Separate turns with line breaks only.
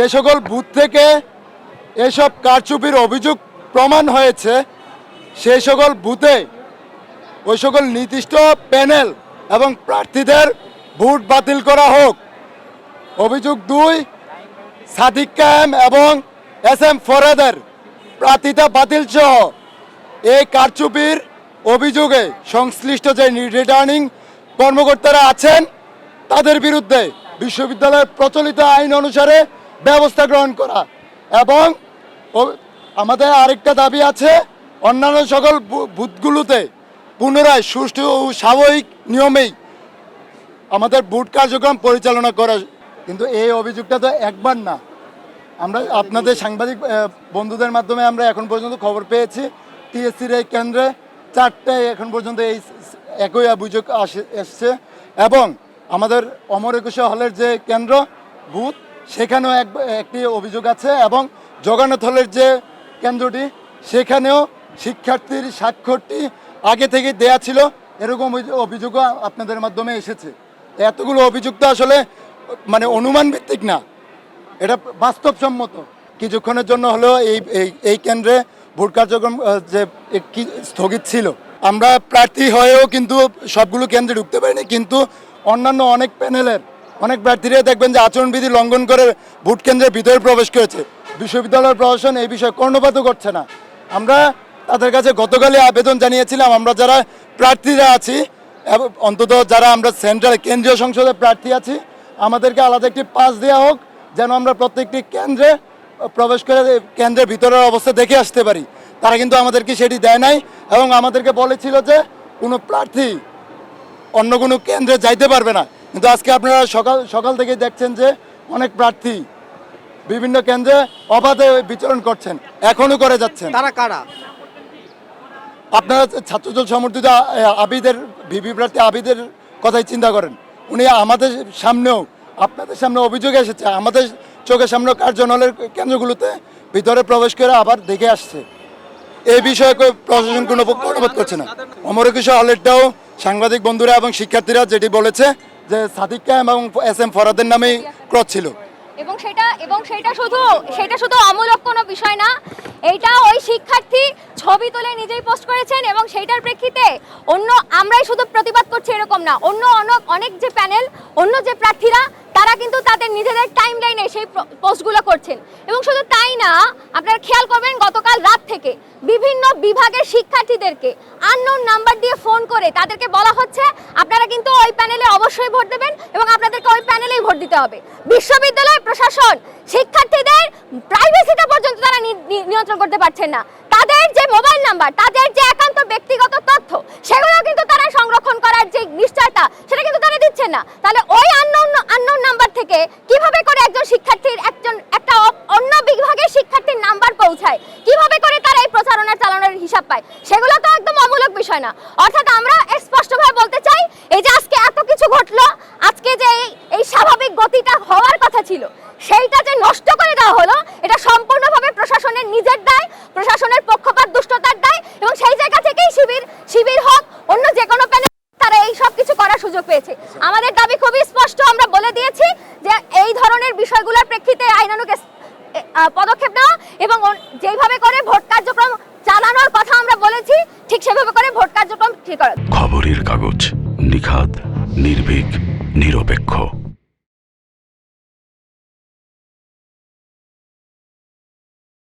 যে সকল বুথ থেকে এসব কারচুপির অভিযোগ প্রমাণ হয়েছে সেই সকল বুথে ওই সকল নির্দিষ্ট প্যানেল এবং প্রার্থীদের ভোট বাতিল করা হোক। অভিযোগ দুই, সাদিক কায়েম এবং এস এম ফরাদের প্রার্থিতা বাতিল সহ এই কারচুপির অভিযোগে সংশ্লিষ্ট যে রিটার্নিং কর্মকর্তারা আছেন, তাদের বিরুদ্ধে বিশ্ববিদ্যালয়ের প্রচলিত আইন অনুসারে ব্যবস্থা গ্রহণ করা। এবং আমাদের আরেকটা দাবি আছে, অন্যান্য সকল বুথগুলোতে পুনরায় সুষ্ঠু ও স্বাভাবিক নিয়মেই আমাদের বুট কার্যক্রম পরিচালনা করা। কিন্তু এই অভিযোগটা তো একবার না। আমরা আপনাদের সাংবাদিক বন্ধুদের মাধ্যমে আমরা এখন পর্যন্ত খবর পেয়েছি। টিএসসির এই কেন্দ্রে চারটে এখন পর্যন্ত এই একই অভিযোগ আসে, এসছে। এবং আমাদের অমর একুশে হলের যে কেন্দ্র বুথ সেখানেও এক একটি অভিযোগ আছে এবং জগন্নাথ হলের যে কেন্দ্রটি, সেখানেও শিক্ষার্থীর স্বাক্ষরটি আগে থেকে দেয়া ছিল। এরকম অভি- অভিযোগও আপনাদের মাধ্যমে এসেছে। এতগুলো অভিযোগ তো আসলে মানে অনুমান ভিত্তিক না। এটা বাস্তবসম্মত। কিছুক্ষণের জন্য হলেও এই, এই- কেন্দ্রে ভোট কার্যক্রম যে স্থগিত ছিল। আমরা প্রার্থী হয়েও কিন্তু সবগুলো কেন্দ্রে ঢুকতে পারিনি, কিন্তু অন্যান্য অনেক প্যানেলের অনেক প্রার্থীরা দেখবেন যে আচরণবিধি লঙ্ঘন করে ভোট কেন্দ্রের ভিতরে প্রবেশ করেছে। বিশ্ববিদ্যালয়ের প্রশাসন এই বিষয়ে কর্ণপাতও করছে না। আমরা তাদের কাছে গতকালই আবেদন জানিয়েছিলাম, আমরা যারা প্রার্থীরা আছি অন্তত যারা আমরা সেন্ট্রাল কেন্দ্রীয় সংসদে প্রার্থী আছি, আমাদেরকে আলাদা একটি পাস দেওয়া হোক, যেন আমরা প্রত্যেকটি কেন্দ্রে প্রবেশ করে কেন্দ্রের ভিতরের অবস্থা দেখে আসতে পারি। তারা কিন্তু আমাদেরকে সেটি দেয় নাই, এবং আমাদেরকে বলেছিল যে কোনো প্রার্থী অন্য কোনো কেন্দ্রে যাইতে পারবে না। কিন্তু আজকে আপনারা সকাল সকাল থেকে দেখছেন যে অনেক প্রার্থী বিভিন্ন কেন্দ্রে অবাধে বিচরণ করছেন এখনও করে যাচ্ছেন।
তারা কারা?
আপনারা ছাত্রদল সমর্থিত আবিদের ভিভি প্রার্থী আবিদের কথাই চিন্তা করেন। উনি আমাদের সামনেও আপনাদের সামনে অভিযোগ এসেছে আমাদের চোখের সামনে কার্যালয়ের কেন্দ্রগুলোতে ভিতরে প্রবেশ করে আবার দেখে আসছে। এই বিষয়ে প্রশাসন কোনো কর্ণপাত করছে না। অমর একুশে হলেরটাও সাংবাদিক বন্ধুরা এবং শিক্ষার্থীরা যেটি বলেছে যে সাদিক কায়েম এবং এস এম ফরাদের নামেই ক্রস ছিল।
এবং সেটা এবং সেটা শুধু সেটা শুধু অমূলক কোনো বিষয় না, এইটা ওই শিক্ষার্থী ছবি তুলে নিজেই পোস্ট করেছেন এবং সেইটার প্রেক্ষিতে অন্য আমরাই শুধু প্রতিবাদ করছি এরকম না, অন্য অনেক অনেক যে প্যানেল, অন্য যে প্রার্থীরা তারা কিন্তু তাদের নিজেদের টাইম লাইনে সেই পোস্টগুলো করছেন। এবং শুধু তাই না, আপনারা খেয়াল করবেন গতকাল রাত থেকে বিভিন্ন বিভাগের শিক্ষার্থীদেরকে আননোন নাম্বার দিয়ে ফোন করে তাদেরকে বলা হচ্ছে, আপনারা কিন্তু ওই প্যানেলে অবশ্যই ভোট দেবেন এবং আপনাদেরকে ওই প্যানেলেই ভোট দিতে হবে। বিশ্ববিদ্যালয় প্রশাসন শিক্ষার্থীদের প্রাইভেসিটা পর্যন্ত তারা নিয়ন্ত্রণ করতে পারছেন না। তাদের যে মোবাইল নাম্বার তাদের যে একান্ত ব্যক্তিগত তথ্য, সেগুলো কিন্তু তারা সংরক্ষণ করার যে নিশ্চয়তা, সেটা কিন্তু তারা দিচ্ছেন না। তাহলে ওই থেকে কীভাবে করে একজন শিক্ষার্থীর একজন, একটা অন্য বিভাগের শিক্ষার্থীর নাম্বার পৌঁছায়? কীভাবে করে তারা এই প্রচারণা চালানোর হিসাব পায়? সেগুলো তো একদম অমূলক বিষয় না। অর্থাৎ আমরা স্পষ্টভাবে বলতে চাই, এই যে আজকে এত কিছু ঘটলো, আজকে যে এই- স্বাভাবিক গতিটা হওয়ার কথা ছিল, সেইটা যে নষ্ট করে দেওয়া হলো এটা সম্পূর্ণভাবে প্রশাসনের নিজের দায় প্রশাসনের পক্ষপাত দুষ্টতার দায় এবং সেই জায়গা থেকেই শিবির শিবির হোক অন্য যে কোনো প্যানেল তারা এই সব কিছু করার সুযোগ পেয়েছে। আমাদের দাবি খুবই স্পষ্ট আমরা বলে দিয়েছি যে এই ধরনের বিষয়গুলোর প্রেক্ষিতে আহ, পদক্ষেপ নেওয়া এবং যেভাবে যেইভাবে করে ভোট কার্যক্রম চালানোর কথা আমরা বলেছি ঠিক সেভাবে করে ভোট কার্যক্রম ঠিক করা
খবরের কাগজ নিখাদ নির্ভীক নিরপেক্ষ।